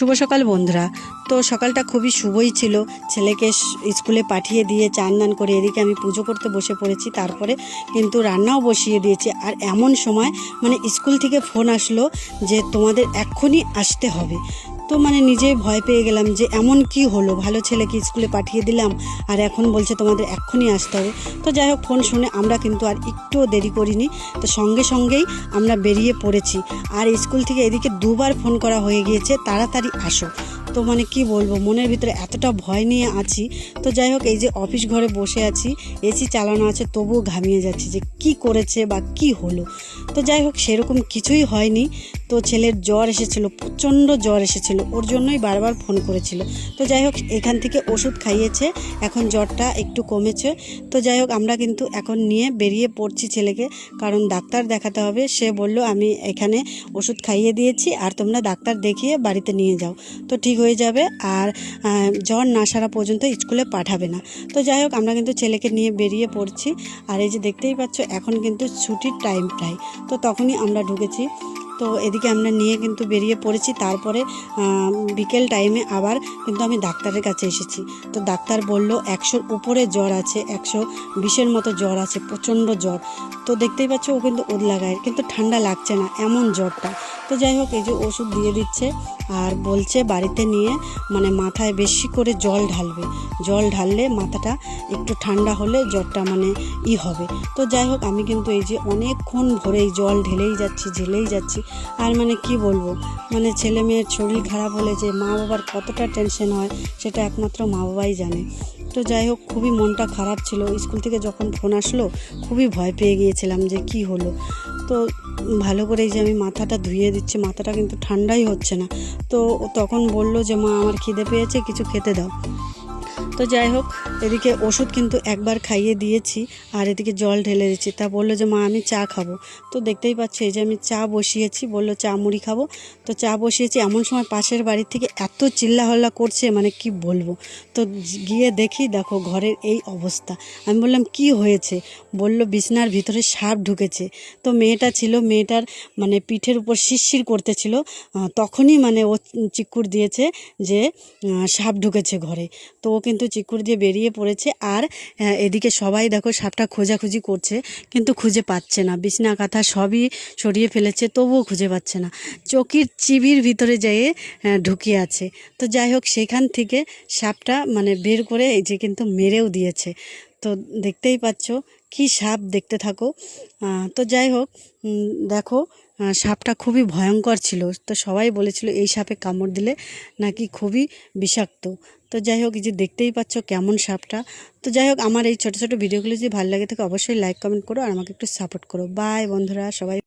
শুভ সকাল, বন্ধুরা। তো সকালটা খুবই শুভই ছিল। ছেলেকে স্কুলে পাঠিয়ে দিয়ে চান দান করে এদিকে আমি পুজো করতে বসে পড়েছি। তারপরে কিন্তু রান্নাও বসিয়ে দিয়েছি। আর এমন সময় মানে স্কুল থেকে ফোন আসলো যে তোমাদের এক্ষুনি আসতে হবে। তো মানে নিজেই ভয় পেয়ে গেলাম যে এমন কি হলো? ভালো ছেলেকে স্কুলে পাঠিয়ে দিলাম আর এখন বলছে তোমাদের এক্ষুনি আসতে হবে। তো যাই হোক, ফোন শুনে আমরা কিন্তু আর একটুও দেরি করিনি। তো সঙ্গে সঙ্গেই আমরা বেরিয়ে পড়েছি। আর স্কুল থেকে এদিকে দুবার ফোন করা হয়ে গিয়েছে, তাড়াতাড়ি আসো। তো মানে কি বলব, মনের ভিতরে এতটা ভয় নিয়ে আছি। তো যাই হোক, এই যে অফিস ঘরে বসে আছি এসি চালানো আছে, তবুও ঘামিয়ে যাচ্ছি যে কি করেছে বা কি হলো। তো যাই হোক, সেরকম কিছুই হয়নি। তো ছেলের জ্বর এসেছিল, প্রচণ্ড জ্বর এসেছিল, ওর জন্যই বারবার ফোন করেছিল। তো যাই হোক, এখান থেকে ওষুধ খাইয়েছে, এখন জ্বরটা একটু কমেছে। তো যাই হোক, আমরা কিন্তু এখন নিয়ে বেরিয়ে পড়ছি ছেলেকে, কারণ ডাক্তার দেখাতে হবে। সে বলল, আমি এখানে ওষুধ খাইয়ে দিয়েছি, আর তোমরা ডাক্তার দেখিয়ে বাড়িতে নিয়ে যাও। তো ঠিক হয়ে যাবে আর জ্বর না সারা পর্যন্ত স্কুলে পাঠাবে না। তো যাই হোক, আমরা কিন্তু ছেলেকে নিয়ে বেরিয়ে পড়ছি। আর এই যে দেখতেই পাচ্ছ, এখন কিন্তু ছুটির টাইম প্রায়। তো তখনই আমরা ঢুকেছি। তো এদিকে আমরা নিয়ে কিন্তু বেরিয়ে পড়েছি। তারপরে বিকেল টাইমে আবার কিন্তু আমি ডাক্তারের কাছে এসেছি। তো ডাক্তার বলল, একশোর উপরে জ্বর আছে, একশো বিশের মতো জ্বর আছে, প্রচণ্ড জ্বর। তো দেখতেই পাচ্ছ, ও কিন্তু ওদ লাগায় কিন্তু ঠান্ডা লাগছে না, এমন জ্বরটা। তো যাই হোক, এই যে ওষুধ দিয়ে দিচ্ছে আর বলছে বাড়িতে নিয়ে মানে মাথায় বেশি করে জল ঢালবে। জল ঢাললে মাথাটা একটু ঠান্ডা হলে জ্বরটা মানে ই হবে। তো যাই হোক, আমি কিন্তু এই যে অনেকক্ষণ ভরে জল ঢেলেই যাচ্ছি ঢেলেই যাচ্ছি। আর মানে কি বলব মানে ছেলে মেয়ের শরীর খারাপ হলে যে মা বাবার কতটা টেনশন হয়, সেটা একমাত্র মা বাবাই জানে। তো যাই হোক, খুবই মনটা খারাপ ছিল। স্কুল থেকে যখন ফোন আসলো, খুবই ভয় পেয়ে গিয়েছিলাম যে কি হলো। তো ভালো করে যে আমি মাথাটা ধুয়ে দিচ্ছি, মাথাটা কিন্তু ঠান্ডাই হচ্ছে না। তো তখন বলল যে, মা, আমার খিদে পেয়েছে, কিছু খেতে দাও। তো যাই হোক এদিকে ওষুধ কিন্তু একবার খাইয়ে দিয়েছি আর এদিকে জল ঢেলে দিচ্ছি তা বলল যে, মা, আমি চা খাব। তো দেখতেই পাচ্ছি এই যে আমি চা বসিয়েছি, বলল, চা, মুড়ি খাব। তো চা বসিয়েছি। এমন সময় পাশের বাড়ির থেকে এত চিল্লাহল্লা করছে মানে কি বলব? তো গিয়ে দেখি, দেখো, ঘরের এই অবস্থা। আমি বললাম, কি হয়েছে? বলল, বিছনার ভিতরে সাপ ঢুকেছে। তো মেয়েটা ছিল, মেয়েটার মানে পিঠের উপর শিরশির করতেছিল। তখনই মানে ও চিকুর দিয়েছে যে সাপ ঢুকেছে ঘরে। তো ও কিন্তু চিকুর দিয়ে বেরিয়ে পড়েছে। আর এদিকে সবাই দেখো সাপটা খোঁজাখুঁজি করছে কিন্তু খুঁজে পাচ্ছে না। বিছনা কাঁথা সবই সরিয়ে ফেলেছে তবুও খুঁজে পাচ্ছে না। চকির চিবির ভিতরে যেয়ে আহ, ঢুকিয়ে আছে। তো যাই হোক সেখান থেকে সাপটা মানে বের করে এই যে কিন্তু মেরেও দিয়েছে। তো দেখতেই পাচ্ছ, কি সাপ দেখতে থাকো। তো যাই হোক দেখো সাপটা খুবই ভয়ঙ্কর ছিল। তো সবাই বলেছিল, এই সাপে কামড় দিলে নাকি খুবই বিষাক্ত। তো যাই হোক যে দেখতেই পাচ্ছ কেমন সাপটা। তো যাই হোক, আমার এই ছোটো ছোটো ভিডিওগুলো যদি ভালো লাগে থাকে, অবশ্যই লাইক কমেন্ট করো আর আমাকে একটু সাপোর্ট করো। বাই বন্ধুরা, সবাই